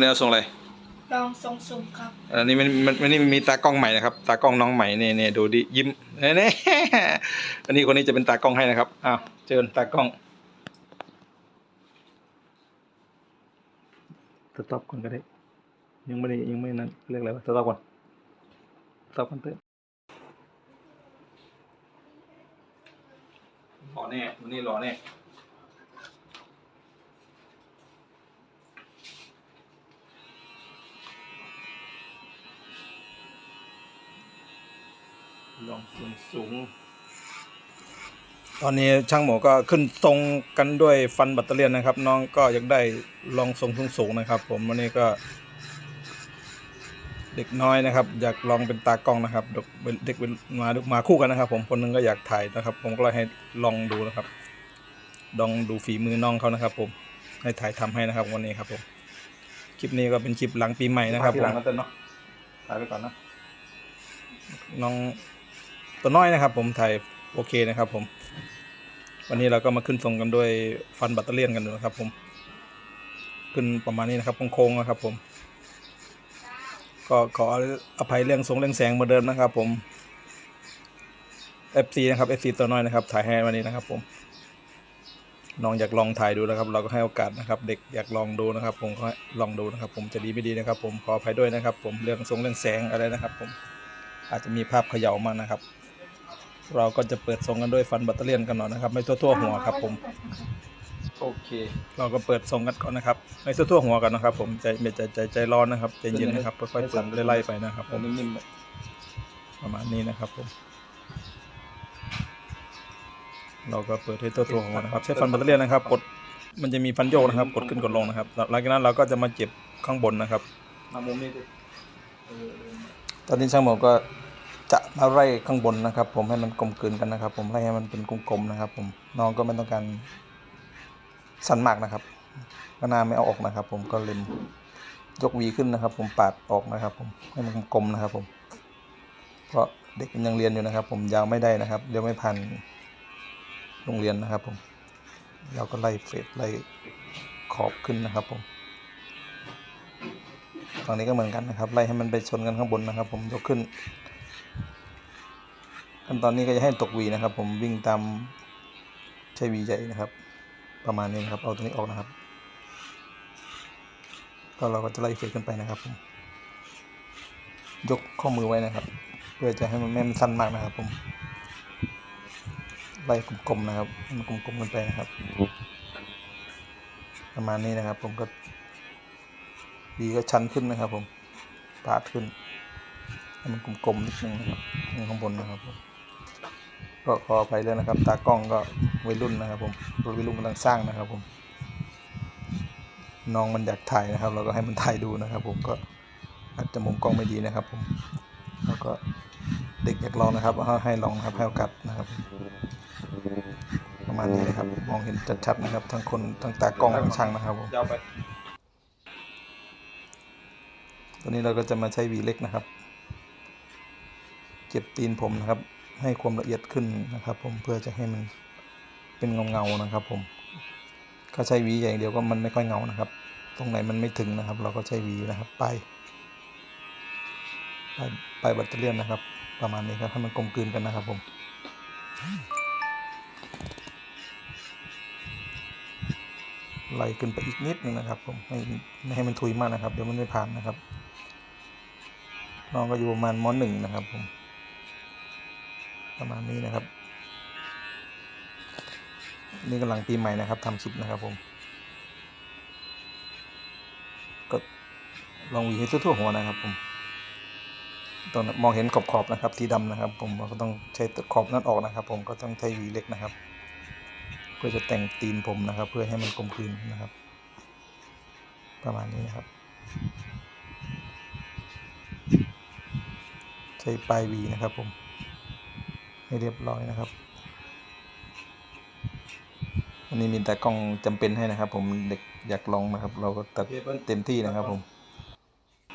วันนี้เอาทรงอะไรลองทรงสูงครับอันนี้มันมันมันนี่มีตากล้องใหม่นะครับ ตากล้องน้องใหม่เนี่ยเนี่ยดูดิยิ้มเนี่ยเนี่ยอันนี้คนนี้จะเป็นตากล้องให้นะครับอ้าวเชิญตากล้องสต็อปก่อนก็ได้ ยังไม่ได้ยังไม่นั้นเรียกอะไรวะสต็อปก่อนสต็อปก่อนเต้นรอแน่วันนี้รอแน่ ลองสูงสูงตอนนี้ช่างหมูก็ขึ้นทรงกันด้วยฟันแบัตเตอเลียนนะครับ น้องก็อยากได้ลองทรงสูงสูงนะครับ ผมวันนี้ก็ เด็กน้อยนะครับ อยากลองเป็นตากล้องนะครับเด็กเด็กมามาคู่กันนะครับ ผมคนหนึงก็อยากถ่ายนะครับ ผมก็เลยให้ลองดูนะครับลองดูฝีมือน้องเขานะครับ ผมให้ถ่ายทำให้นะครับ วันนี้ครับ ผมคลิปนี้ก็เป็นคลิปหลังปีใหม่นะครับผมเนาะถ่ายไปก่อนนะน้อง ตัวน้อยนะครับ ผมถ่ายโอเคนะครับ ผม วันนี้เราก็มาขึ้นทรงกันด้วยฟันแบัตเตอเลียนกันดูนะครับ ผม ขึ้นประมาณนี้นะครับโค้งๆนะครับ ผม ก็ขออภัยเรื่องทรงเรื่องแสงเหมือนเดิมนะครับ ผม FC นะครับ FC ตัวน้อยนะครับ ถ่ายให้วันนี้นะครับ ผมน้องอยากลองถ่ายดูนะครับ เราก็ให้โอกาสนะครับ เด็กอยากลองดูนะครับ ผมก็ลองดูนะครับ ผมจะดีไม่ดีนะครับ ผมขออภัยด้วยนะครับ ผมเรื่องทรงเรื่องแสงอะไรนะครับ ผมอาจจะมีภาพเขย่ามานะครับ เราก็จะเปิดทรงกันด้วยฟันแบัตเตอเลียนกันหน่อยนะครับไม่ทั่วๆหัวครับ ผมโอเค เราก็เปิดทรงกันก่อนนะครับไม่ทั่วๆหัวกันนะครับ ผมใจไม่ใจใจใจร้อนนะครับใจเย็นนะครับค่อยๆเปิดไล่ๆไปนะครับ ผมนิ่มๆประมาณนี้นะครับ ผม เราก็เปิดให้ทั่วๆหัวนะครับ ใช้ฟันแบัตเตอเลียนนะครับ กดมันจะมีฟันโยกนะครับ กดขึ้นกดลงนะครับ หลังจากนั้นเราก็จะมาเจ็บข้างบนนะครับมามุมนี้ดิตอนนี้ช่างหมอก็ จะมาไล่ข้างบนนะครับ ผมให้มันกลมกลืนกันนะครับ ผมไล่ให้มันเป็นกลมๆนะครับ ผมน้องก็ไม่ต้องการสั้นมากนะครับก็นาไม่เอาออกนะครับ ผมก็เล็มยกวีขึ้นนะครับ ผมปาดออกนะครับ ผมให้มันกลมๆนะครับ ผมเพราะเด็กมันยังเรียนอยู่นะครับ ผมยาวไม่ได้นะครับเดี๋ยวไม่พันโรงเรียนนะครับ ผมเราก็ไล่เฟดไล่ขอบขึ้นนะครับ ผมฝั่งนี้ก็เหมือนกันนะครับ ไล่ให้มันไปชนกันข้างบนนะครับ ผมยกขึ้น ขั้นตอนนี้ก็จะให้ตกวีนะครับ ผมวิ่งตามใช้วีใหญ่นะครับ ประมาณนี้นะครับเอาตรงนี้ออกนะครับก็เราก็จะไล่เฟดขึ้นไปนะครับผมยกข้อมือไว้นะครับ เพื่อจะให้มันไม่มันสั้นมากนะครับ ผมไล่กลมๆนะครับมันกลมๆกันไปนะครับ ประมาณนี้นะครับ ผมก็ดีก็ชันขึ้นนะครับ ผมปาดขึ้นให้มันกลมๆนิดนึงนะครับข้างบนนะครับผม ก็ขอไปเลยนะครับ ตากล้องก็วัยรุ่นนะครับผมวัยรุ่นกำลังสร้างนะครับผมน้องมันอยากถ่ายนะครับ เราก็ให้มันถ่ายดูนะครับ ผมก็อาจจะมุมกล้องไม่ดีนะครับ ผมแล้วก็เด็กอยากลองนะครับให้ลองนะครับให้โอกาสนะครับ ประมาณนี้นะครับมองเห็นชัดๆนะครับ ทั้งคนทั้งตากล้องทั้งช่างนะครับผมตอนนี้เราก็จะมาใช้วีเล็กนะครับ เก็บตีนผมนะครับ ให้ความละเอียดขึ้นนะครับ ผมเพื่อจะให้มันเป็นเงาเงานะครับ ผมถ้าใช้วีอย่างเดียวก็มันไม่ค่อยเงานะครับ ตรงไหนมันไม่ถึงนะครับ เราก็ใช้วีนะครับไปลายปลายปแบัตเตอเลียนะครับ ประมาณนี้ครับให้มันกลมกลืนกันนะครับ ผมไล่ขึ้นไปอีกนิดนึงนะครับ ผมไม่ไม่ให้มันทุยมากนะครับ เดี๋ยวมันไม่ผ่านนะครับน้องก็อยู่ประมาณมหนึ่งนะครับผม ประมาณนี้นะครับ นี่กำลังปีใหม่นะครับทำคลิปนะครับผม ก็ลองวีให้ทั่วๆหัวนะครับผมตองมองเห็นขอบๆนะครับสีดำนะครับ ผมก็ต้องใช้ขอบนั้นออกนะครับ ผมก็ต้องใช้วีเล็กนะครับ เพื่อจะแต่งตีนผมนะครับ เพื่อให้มันกลมกลืนนะครับ ประมาณนี้นะครับ ใช้ปลายวีนะครับผม ให้เรียบร้อยนะครับวันนี้มีแต่กล้องจำเป็นให้นะครับ ผมเด็กอยากลองนะครับ เราก็ตัดเต็มที่นะครับ ผม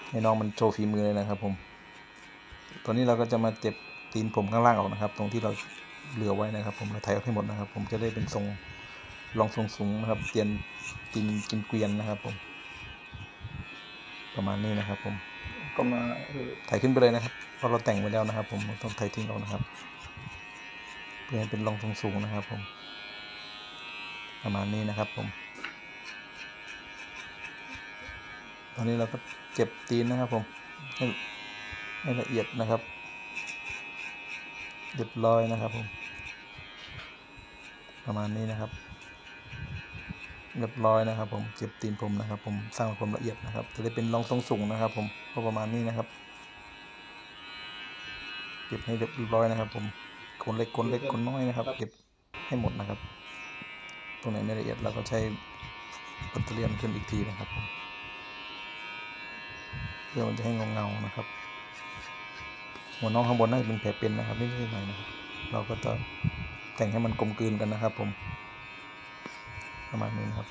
ให้น้องมันโชว์ฝีมือเลยนะครับ ผม ตอนนี้เราก็จะมาเจ็บตีนผมข้างล่างออกนะครับ ตรงที่เราเหลือไว้นะครับ ผมเราไถออกให้หมดนะครับ ผมจะได้เป็นทรงรองทรงสูงนะครับเตียนตีนกินเกวียนนะครับ ผม ประมาณนี้นะครับ ผม ก็มาถ่ายขึ้นไปเลยนะครับเพราะเราแต่งไปแล้วนะครับ ผมต้องถ่ายทิ้งเรานะครับ เพื่อให้เป็นรองทรงสูงนะครับ ผม ประมาณนี้นะครับ ผม ตอนนี้เราก็เจ็บตีนนะครับ ผมให้ให้ละเอียดนะครับเรียบร้อยนะครับผม ประมาณนี้นะครับ เรียบร้อยนะครับ ผมเจ็บตีนผมนะครับ ผมสร้างความละเอียดนะครับ จะได้เป็นรองทรงสูงนะครับ ผมก็ประมาณนี้นะครับเก็บให้เรียบร้อยนะครับ ผมคนเล็กคนเล็กคนน้อยนะครับ เก็บให้หมดนะครับ ตรงไหนไม่ละเอียดเราก็ใช้ปัตเตอร์เลียนขึ้นอีกทีนะครับผมเพื่อมันจะให้เงาเงาๆนะครับ หัวน้องข้างบนน่าจะเป็นแผลเป็นนะครับนิดๆหน่อยๆนะครับ เราก็จะแต่งให้มันกลมกลืนกันนะครับ ผม ประมาณนี้นะครับ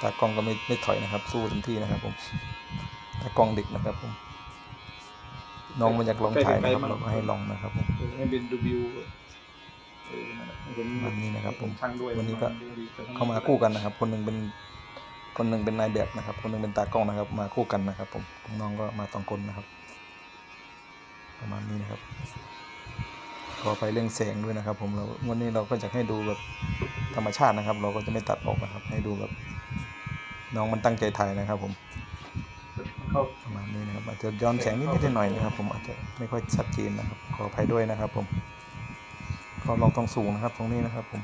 ตากล้องก็ไม่ไม่ถอยนะครับ สู้เต็มที่นะครับ ผมตากล้องเด็กนะครับ ผม น้องมันอยากลองถ่ายนะครับเราก็ให้ลองนะครับ ผมเออให้เป็นดูวิวเออนั่นแหละเห็นวันนี้นะครับ ผมช่างด้วยวันนี้ก็เข้ามาคู่กันนะครับ คนหนึ่งเป็น คนหนึ่งเป็นนายแบบนะครับ คนหนึ่งเป็นตากล้องนะครับ มาคู่กันนะครับ ผมน้องๆก็มาสองคนนะครับ ประมาณนี้นะครับ ขอไปเรื่องแสงด้วยนะครับ ผมเราวันนี้เราก็จะให้ดูแบบธรรมชาตินะครับ เราก็จะไม่ตัดออกนะครับ ให้ดูแบบน้องมันตั้งใจถ่ายนะครับ ผมเข้าประมาณนี้นะครับอาจจะย้อนแสงนิดนิดหน่อยๆนะครับ ผมอาจจะไม่ค่อยชัดเจนนะครับ ขออภัยด้วยนะครับ ผมก็ลองทองสูงนะครับ ตรงนี้นะครับ ผม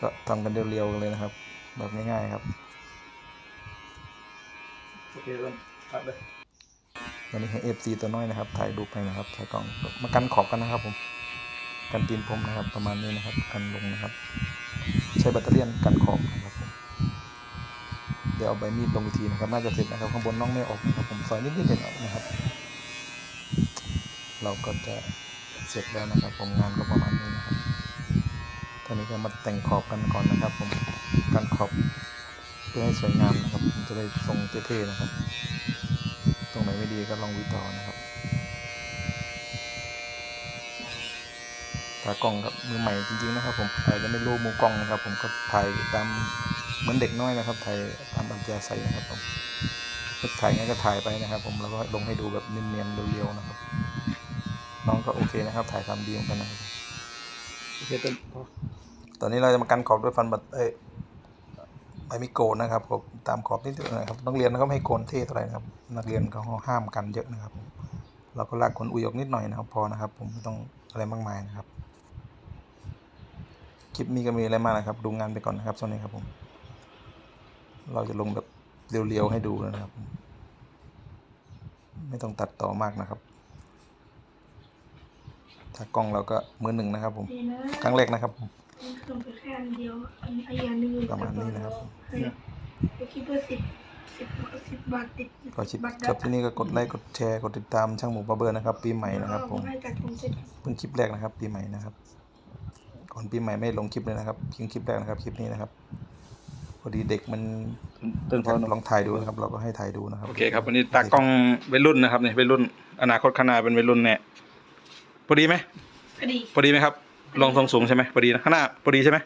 ก็ทำกันเรียวๆกันเลยนะครับ แบบง่ายๆครับโอเคเริ่มตัดเลย วันนี้ให้เอฟซีตัวน้อยนะครับ ถ่ายรูปให้นะครับถ่ายกล้องมากันขอบกันนะครับผม กันตีนผมนะครับ ประมาณนี้นะครับ กันลงนะครับ ใช้แบตเตอรี่กันขอบนะครับผม เดี๋ยวเอาใบมีดลงอีกทีนะครับ น่าจะเสร็จนะครับ ข้างบนน้องไม่ออกนะครับ ผมซอยนิดๆหน่อยๆนะครับ เราก็จะเสร็จแล้วนะครับ ผมงานก็ประมาณนี้นะครับตอนนี้ก็มาแต่งขอบกันก่อนนะครับ ผม กันขอบเพื่อให้สวยงามนะครับ ผมจะได้ทรงเท่ๆนะครับ ไหนไม่ดีก็ลองวิต่อนะครับตากล้องครับมือใหม่จริงๆนะครับ ผมอาจจะไม่รู้มุมกล้องนะครับ ผมก็ถ่ายตามเหมือนเด็กน้อยนะครับถ่ายตามอัธยาศัยนะครับผมก็ถ่ายไงก็ถ่ายไปนะครับ ผมแล้วก็ลงให้ดูแบบเนียนๆเรียวๆนะครับ น้องก็โอเคนะครับ ถ่ายทำดีเหมือนกันนะครับโอเคต้นพอตอนนี้เราจะมากันขอบด้วยฟันบัตเอ้ย ไม่มีโกนนะครับผมตามขอบนิดนึงนะครับนักเรียนเขาไม่ให้โกนเท่เท่าไหร่นะครับ นักเรียนเขาห้ามกันเยอะนะครับ เราก็ลากขนอุยออกนิดหน่อยนะครับพอนะครับ ผมไม่ต้องอะไรมากมายนะครับคลิปนี้ก็มีอะไรมากนะครับ ดูงานไปก่อนนะครับช่วงนี้ครับผม เราจะลงแบบเรียวๆให้ดูนะครับ ไม่ต้องตัดต่อมากนะครับ ถ้ากล้องเราก็มือหนึ่งนะครับ ผมดีนะครั้งแรกนะครับผม ลงไปแค่อันเดียว อันอีกอันหนึงอยู่ประมาณนี้นะครับให้ไปคิดว่าสิบสิบสิบบาทติดก็ชิปบัตรจบที่นี่ก็กดไลค์กดแชร์กดติดตามช่างหมูบาร์เบอร์นะครับ ปีใหม่นะครับผมให้จัดผมเสร็จเพิ่งคลิปแรกนะครับ ปีใหม่นะครับก่อนปีใหม่ไม่ลงคลิปเลยนะครับเพียงคลิปแรกนะครับคลิปนี้นะครับพอดีเด็กมันต้นพอลองถ่ายดูนะครับ เราก็ให้ถ่ายดูนะครับโอเคครับวันนี้ตากล้องวัยรุ่นนะครับเนี่ยวัยรุ่น อนาคตข้างหน้าเป็นวัยรุ่นแน่พอดีไหมก็ดีพอดีไหมครับ ลองทรงสูงใช่ไหมพอดีนะข้างหน้าพอดีใช่ไหม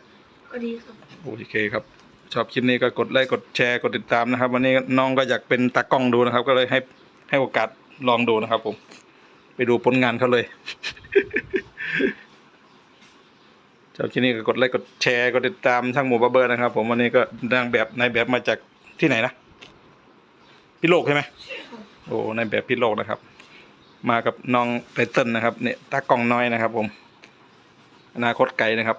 ก็ดีครับโอเคครับ ชอบคลิปนี้ก็กดไลค์กดแชร์กดติดตามนะครับ วันนี้น้องก็อยากเป็นตากล้องดูนะครับ ก็เลยให้ให้โอกาสลองดูนะครับผม ไปดูผลงานเขาเลย ชอบคลิปนี้ก็กดไลค์กดแชร์กดติดตามช่างหมูบาร์เบอร์นะครับ ผมวันนี้ก็นางแบบนายแบบมาจากที่ไหนนะพี่โลกใช่ไหมโอ้นายแบบพี่โลกนะครับ มากับน้องไตเติ้ลนะครับเนี่ยตากล้องน้อยนะครับ ผม อนาคตไกลนะครับ